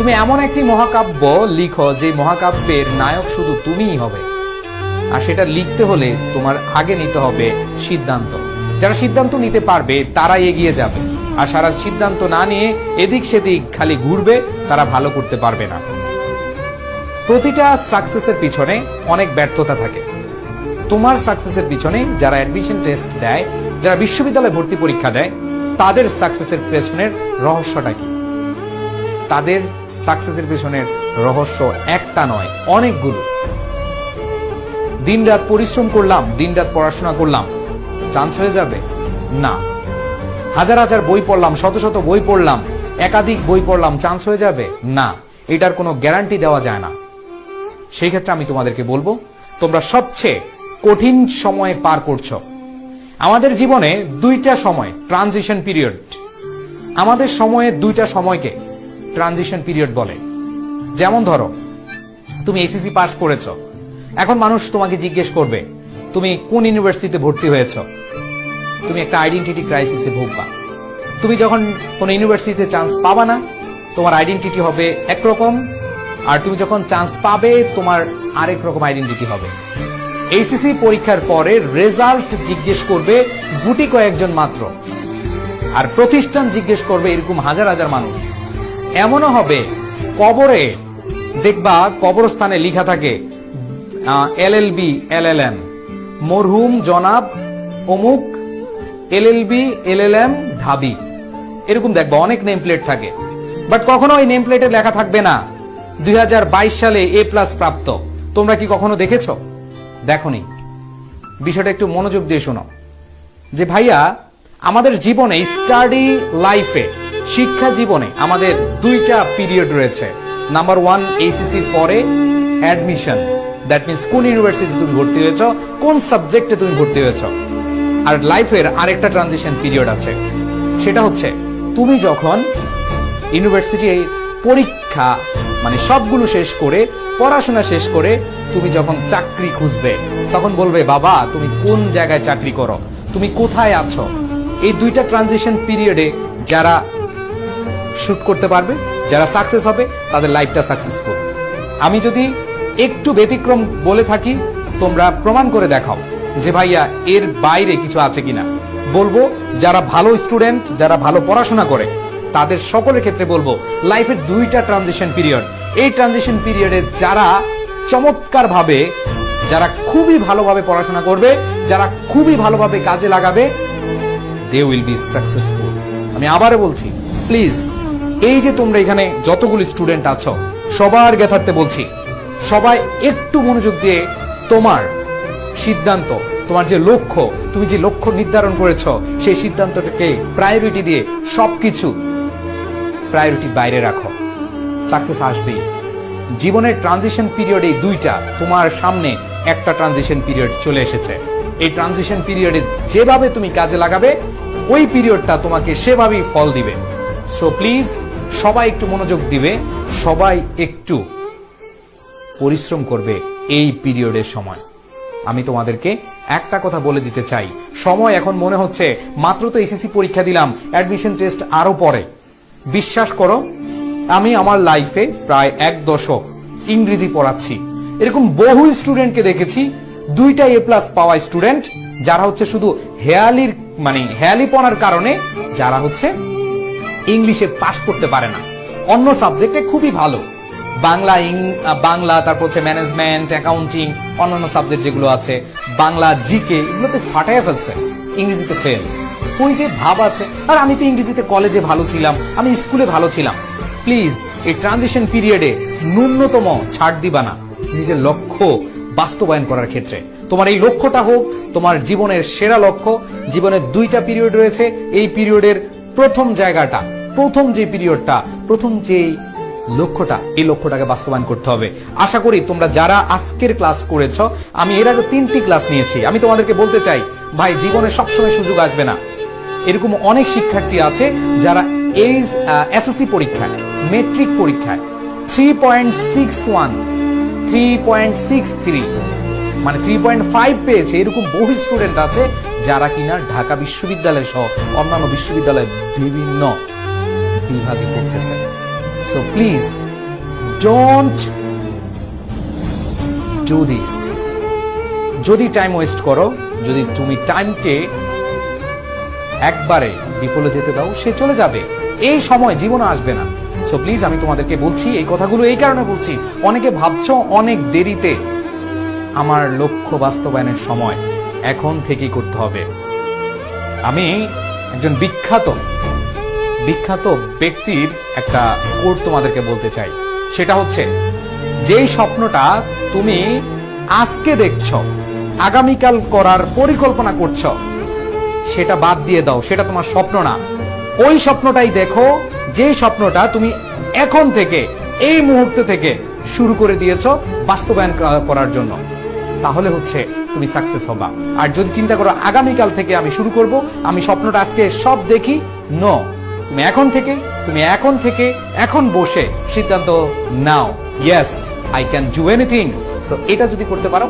তুমি এমন একটি মহাকাব্য লিখো যে মহাকাব্যের নায়ক শুধু তুমিই হবে। আর সেটা লিখতে হলে তোমার আগে নিতে হবে সিদ্ধান্ত। যারা সিদ্ধান্ত নিতে পারবে, তারাই এগিয়ে যাবে। আর সারা সিদ্ধান্ত না নিয়ে এদিক সেদিক খালি ঘুরবে, তারা ভালো করতে পারবে না। প্রতিটা সাকসেসের পিছনে অনেক ব্যর্থতা থাকে। তোমার সাকসেসের পিছনে যারা অ্যাডমিশন টেস্ট দেয়, যারা বিশ্ববিদ্যালয়ে ভর্তি পরীক্ষা দেয়, তাদের সাকসেসের পেছনের রহস্যটা কি? তাদের সাকসেসের পেছনের রহস্য একটা নয়, অনেকগুলো। দিনরাত পরিশ্রম করলাম, দিনরাত পড়াশোনা করলাম। চান্স হয়ে যাবে? না। হাজার হাজার বই পড়লাম, শত শত বই পড়লাম, একাধিক বই পড়লাম চান্স হয়ে যাবে? না। এটার কোনো গ্যারান্টি দেওয়া যায় না। সেই ক্ষেত্রে আমি তোমাদেরকে বলব, তোমরা সবচেয়ে কঠিন সময়ে পার করছ। আমাদের জীবনে দুইটা সময় ট্রানজিশন পিরিয়ড আমাদের সময়ে দুইটা সময়কে ট্রানজিশন পিরিয়ড বলে। যেমন ধরো, তুমি এসিসি পাস করেছ। এখন মানুষ তোমাকে জিজ্ঞেস করবে, তুমি কোন ইউনিভার্সিটিতে ভর্তি হয়েছ? তুমি একটা আইডেন্টিটি ক্রাইসিসে ভুগবা। তুমি যখন কোনো ইউনিভার্সিটিতে চান্স পাবা না, তোমার আইডেন্টিটি হবে একরকম, আর তুমি যখন চান্স পাবে, তোমার আরেক রকম আইডেন্টিটি হবে। এইসিসি পরীক্ষার পরে রেজাল্ট জিজ্ঞেস করবে গুটি কয়েকজন মাত্র, আর প্রতিষ্ঠান জিজ্ঞেস করবে এরকম হাজার হাজার মানুষ। এমনও হবে। কবরে দেখবা কবরস্থানে লিখা থাকে এল L B, L L M. মরহুম জনাব, অমুক, L L B, L L M, ঢাবি। এরকম দেখবা অনেক নেম প্লেট থাকে। বাট কখনো ওই নেম প্লেটে লেখা থাকবে না। দুই হাজার বাইশ সালে এ প্লাস প্রাপ্ত। তোমরা কি কখনো দেখেছ? দেখনি। বিষয়টা একটু মনোযোগ দিয়ে শোনো। যে ভাইয়া, আমাদের জীবনে স্টাডি লাইফে শিক্ষা জীবনে আমাদের দুইটা পিরিয়ড রয়েছে। নাম্বার ওয়ান এইসিসির পরে অ্যাডমিশন দ্যাট মিনস কোন ইউনিভার্সিটি তুমি ভর্তি হয়েছ, কোন সাবজেক্টে তুমি ভর্তি হয়েছ। আর লাইফের আরেকটা ট্রানজিশন পিরিয়ড আছে। সেটা হচ্ছে, তুমি যখন ইউনিভার্সিটি পরীক্ষা মানে সবগুলো শেষ করে, পড়াশোনা শেষ করে, তুমি যখন চাকরি খুঁজবে, তখন বলবে, বাবা, তুমি কোন জায়গায় চাকরি করো? তুমি কোথায় আছো? এই দুইটা ট্রানজিশন পিরিয়ডে যারা শুট করতে পারবে। যারা সাকসেস হবে, তাদের লাইফটা সাকসেসফুল আমি যদি একটু ব্যতিক্রম বলে থাকি, তোমরা প্রমাণ করে দেখাও যে ভাইয়া, এর বাইরে কিছু আছে কিনা। বলব, যারা ভালো স্টুডেন্ট যারা ভালো পড়াশোনা করে, তাদের সকলের ক্ষেত্রে বলব লাইফের দুইটা ট্রানজিশন পিরিয়ড এই ট্রানজিশন পিরিয়ডে যারা চমৎকার ভাবে যারা খুবই ভালোভাবে পড়াশোনা করবে, যারা খুবই ভালোভাবে কাজে লাগাবে দে উইল বি সাকসেসফুল আমি আবারও বলছি প্লিজ এই যে তোমরা এখানে যতগুলি স্টুডেন্ট আছো, সবার জ্ঞাতার্থে বলছি, সবাই একটু মনোযোগ দিয়ে তোমার সিদ্ধান্ত, তোমার যে লক্ষ্য, তুমি যে লক্ষ্য নির্ধারণ করেছ, সেই সিদ্ধান্তটাকে প্রায়োরিটি দিয়ে সবকিছু প্রায়োরিটি বাইরে রাখো। সাকসেস আসবেই। জীবনের ট্রানজিশন পিরিয়ড এই দুইটা, তোমার সামনে একটা ট্রানজিশন পিরিয়ড চলে এসেছে। এই ট্রানজিশন পিরিয়ডে যেভাবে তুমি কাজে লাগাবে, ওই পিরিয়ডটা তোমাকে সেভাবেই ফল দিবে। সো প্লিজ সবাই একটু মনোযোগ দিবে, সবাই একটু পরিশ্রম করবে এই পিরিয়ডের সময়। আমি তোমাদেরকে একটা কথা বলে দিতে চাই। সময় এখন মনে হচ্ছে, মাত্র তো এসএসসি পরীক্ষা দিলাম, অ্যাডমিশন টেস্ট আরও পরে। বিশ্বাস করো, আমি আমার লাইফে প্রায় এক দশক ইংরেজি পড়াচ্ছি। এরকম বহু স্টুডেন্টকে দেখেছি দুইটা এ প্লাস পাওয়া স্টুডেন্ট, যারা হচ্ছে শুধু হেয়ালির মানে হেয়ালিপনার কারণে, যারা হচ্ছে ইংলিশে পাস করতে পারে না। অন্য সাবজেক্টে খুবই ভালো। বাংলা ইং বাংলা, তারপর হচ্ছে ম্যানেজমেন্ট অ্যাকাউন্টিং অন্যান্য সাবজেক্ট যেগুলো আছে, বাংলা জিকে এগুলোতে ফাটাইয়া ফেলছে। ইংরেজিতে ফেল ওই যে ভাব আছে, আর আমি তো ইংরেজিতে কলেজে ভালো ছিলাম, আমি স্কুলে ভালো ছিলাম। প্লিজ এই ট্রানজিশন পিরিয়ডে ন্যূনতম ছাড় দিবা না। নিজের লক্ষ্য বাস্তবায়ন করার ক্ষেত্রে। তোমার এই লক্ষ্যটা হোক, তোমার জীবনের সেরা লক্ষ্য। জীবনের দুইটা পিরিয়ড রয়েছে, এই পিরিয়ডের প্রথম জায়গাটা। প্রথম যে পিরিয়ডটা, প্রথম যে লক্ষ্যটা, এই লক্ষ্যটাকে বাস্তবায়ন করতে হবে। আশা করি তোমরা যারা আজকের ক্লাস করেছ, আমি এর আগে তিনটি ক্লাস নিয়েছি। আমি তোমাদেরকে বলতে চাই, ভাই, জীবনে সবসময় সুযোগ আসবে না। এরকম অনেক শিক্ষার্থী আছে যারা এই এসএসসি পরীক্ষায় মেট্রিক পরীক্ষায় three point six one three point six three মানে থ্রি পয়েন্ট ফাইভ পেয়েছে। এরকম বহু স্টুডেন্ট আছে যারা কিনা ঢাকা বিশ্ববিদ্যালয় সহ অন্যান্য বিশ্ববিদ্যালয়ে বিভিন্ন বিভাগে পড়তেছে so please don't do this যদি টাইম ওয়েস্ট করো, যদি তুমি টাইমকে একবারে বিফলে যেতে দাও, সে চলে যাবে। এই সময় জীবনে আসবে না। সো প্লিজ আমি তোমাদেরকে বলছি, এই কথাগুলো এই কারণে বলছি। অনেকে ভাবছ অনেক দেরিতে আমার লক্ষ্য বাস্তবায়নের সময় এখন থেকেই করতে হবে। আমি একজন বিখ্যাত বিখ্যাত ব্যক্তির একটা কোড তোমাদেরকে বলতে চাই। সেটা হচ্ছে, যেই স্বপ্নটা তুমি আজকে দেখছ, আগামীকাল করার পরিকল্পনা করছ, সেটা বাদ দিয়ে দাও, সেটা তোমার স্বপ্ন না। ওই স্বপ্নটাই দেখো যে স্বপ্নটা তুমি এখন থেকে, এই মুহূর্তে থেকে শুরু করে দিয়েছ বাস্তবায়ন করার জন্য। তাহলে হচ্ছে তুমি সাকসেস হবা। আর যদি চিন্তা করো, আগামীকাল থেকে আমি শুরু করব, আমি স্বপ্নটা আজকে সব দেখি, নো। তুমি এখন থেকে, তুমি এখন থেকে, এখন বসে সিদ্ধান্ত নাও। Yes I can do anything so এটা যদি করতে পারো